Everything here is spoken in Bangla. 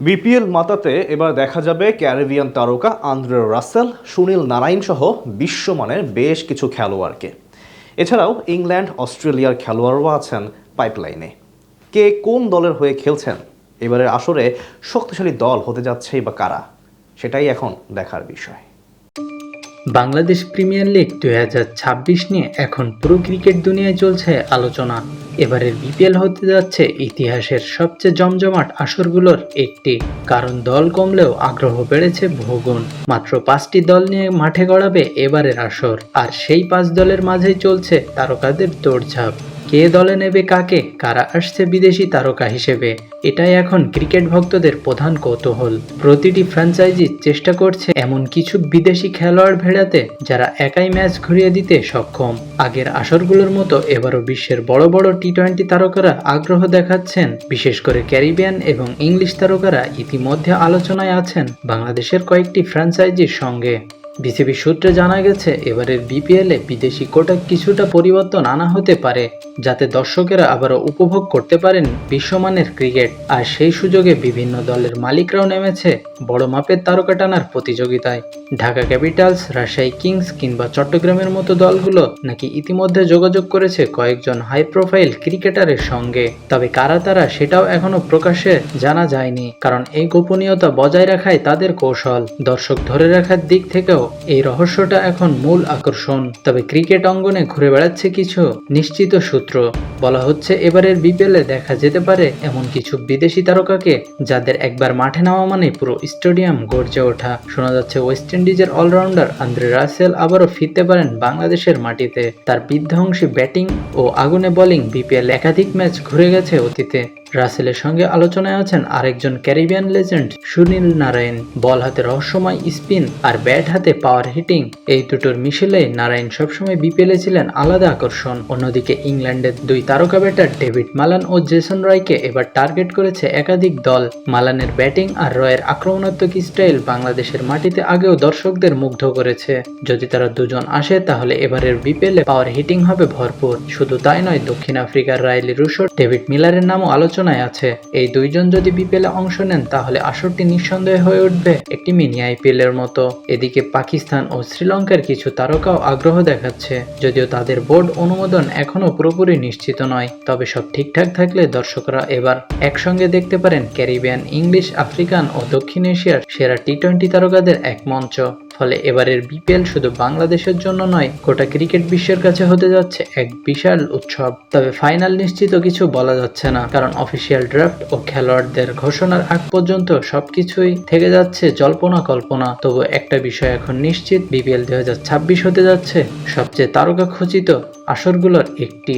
বিপিএল মাতাতে এবার দেখা যাবে ক্যারিবিয়ান তারকা আন্দ্রে রাসেল, সুনীল নারায়ণ সহ বিশ্বমানের বেশ কিছু খেলোয়াড়কে। এছাড়াও ইংল্যান্ড, অস্ট্রেলিয়ার খেলোয়াড়ও আছেন পাইপলাইনে। কে কোন দলের হয়ে খেলছেন? এবারের আসরে শক্তিশালী দল হতে যাচ্ছে বা কারা? সেটাই এখন দেখার বিষয়। বাংলাদেশ প্রিমিয়ার লিগ দু হাজার ছাব্বিশ নিয়ে এখন পুরো ক্রিকেট দুনিয়ায় চলছে আলোচনা। এবারের বিপিএল হতে যাচ্ছে ইতিহাসের সবচেয়ে জমজমাট আসরগুলোর একটি, কারণ দল কমলেও আগ্রহ বেড়েছে বহুগুণ। মাত্র পাঁচটি দল নিয়ে মাঠে গড়াবে এবারের আসর, আর সেই পাঁচ দলের মাঝেই চলছে তারকাদের দৌড়ঝাঁপ। কে দলে নেবে কাকে, কারা আসছে বিদেশি তারকা হিসেবে? এটাই এখন ক্রিকেট ভক্তদের প্রধান কৌতূহল। প্রতিটি ফ্র্যাঞ্চাইজি চেষ্টা করছে এমন কিছু বিদেশি খেলোয়াড় ভেড়াতে যারা একাই ম্যাচ ঘুরিয়ে দিতে সক্ষম। আগের আসরগুলোর মতো এবারও বিশ্বের বড় বড় টি টোয়েন্টি তারকারা আগ্রহ দেখাচ্ছেন। বিশেষ করে ক্যারিবিয়ান এবং ইংলিশ তারকারা ইতিমধ্যে আলোচনায় আছেন বাংলাদেশের কয়েকটি ফ্র্যাঞ্চাইজির সঙ্গে। বিসিবি সূত্রে জানা গেছে, এবারের বিপিএলে বিদেশি কোটা কিছুটা পরিবর্তন আনা হতে পারে, যাতে দর্শকেরা আবারও উপভোগ করতে পারেন বিশ্বমানের ক্রিকেট। আর সেই সুযোগে বিভিন্ন দলের মালিকরাও নেমেছে বড় মাপের তারকা টানার প্রতিযোগিতায়। ঢাকা ক্যাপিটালস, রাজশাহী কিংস কিংবা চট্টগ্রামের মতো দলগুলো নাকি ইতিমধ্যে যোগাযোগ করেছে কয়েকজন হাই প্রোফাইল ক্রিকেটারের সঙ্গে। তবে কারা তারা সেটাও এখনও প্রকাশ্যে জানা যায়নি, কারণ এই গোপনীয়তা বজায় রাখাই তাদের কৌশল। দর্শক ধরে রাখার দিক থেকেও এই রহস্যটা এখন মূল আকর্ষণ। তবে ক্রিকেট অঙ্গনে ঘুরে বেড়াচ্ছে কিছু নিশ্চিত সূত্র। বলা হচ্ছে এবারের বিপিএলে দেখা যেতে পারে এমন কিছু বিদেশি তারকাকে যাদের একবার মাঠে নামা মানে পুরো স্টেডিয়াম গর্জে ওঠা। শোনা যাচ্ছে ওয়েস্ট ইন্ডিজের অলরাউন্ডার আন্দ্রে রাসেল আবারও ফিরতে পারেন বাংলাদেশের মাটিতে। তার বিধ্বংসী ব্যাটিং ও আগুনে বোলিং বিপিএল একাধিক ম্যাচ ঘুরে গেছে অতীতে। রাসেলের সঙ্গে আলোচনায় আছেন আরেকজন Caribbean legend Sunil Narine. Ball হাতে রহস্যময় স্পিন আর ব্যাট হাতে পাওয়ার হিটিং। এই দুটোর মিশেলে নারায়ণ সবসময় বিপিএলে ছিলেন আলাদা আকর্ষণ। অন্যদিকে ইংল্যান্ডের দুই তারকা ব্যাটার ডেভিড মালান ও জেসন রয়কে এবার টার্গেট করেছে একাধিক দল। মালানের ব্যাটিং আর রয়ের আক্রমণাত্মক স্টাইল বাংলাদেশের মাটিতে আগেও দর্শকদের মুগ্ধ করেছে। যদি তারা দুজন আসে, তাহলে এবারের বিপিএলে পাওয়ার হিটিং হবে ভরপুর। শুধু তাই নয়, দক্ষিণ আফ্রিকার রাইলি রুশো, ডেভিড মিলারের নামও আলোচনায় আছে। এই দুইজন যদি বিপিএলে অংশ নেন, তাহলে আসরটি নিঃসন্দেহে হয়ে উঠবে একটি মিনি আইপিএল এর মতো। এদিকে পাকিস্তান ও শ্রীলঙ্কার কিছু তারকাও আগ্রহ দেখাচ্ছে, যদিও তাদের বোর্ড অনুমোদন এখনও পুরোপুরি নিশ্চিত নয়। তবে সব ঠিকঠাক থাকলে দর্শকরা এবার একসঙ্গে দেখতে পারেন ক্যারিবিয়ান, ইংলিশ, আফ্রিকান ও দক্ষিণ এশিয়ার সেরা টি টোয়েন্টি তারকাদের এক মঞ্চ। ফলে এবারের বিপিএল শুধু বাংলাদেশের জন্য নয়, গোটা ক্রিকেট বিশ্বের কাছে হতে যাচ্ছে এক বিশাল উৎসব। তবে ফাইনাল নিশ্চিত কিছু বলা যাচ্ছে না, কারণ অফিসিয়াল ড্রাফট ও খেলোয়াড়দের ঘোষণার আগ পর্যন্ত সবকিছুই থেকে যাচ্ছে জল্পনা কল্পনা তবু একটা বিষয় এখন নিশ্চিত, বিপিএল দু হাজার ছাব্বিশ হতে যাচ্ছে। সবচেয়ে তারকা খচিত আসরগুলোর একটি।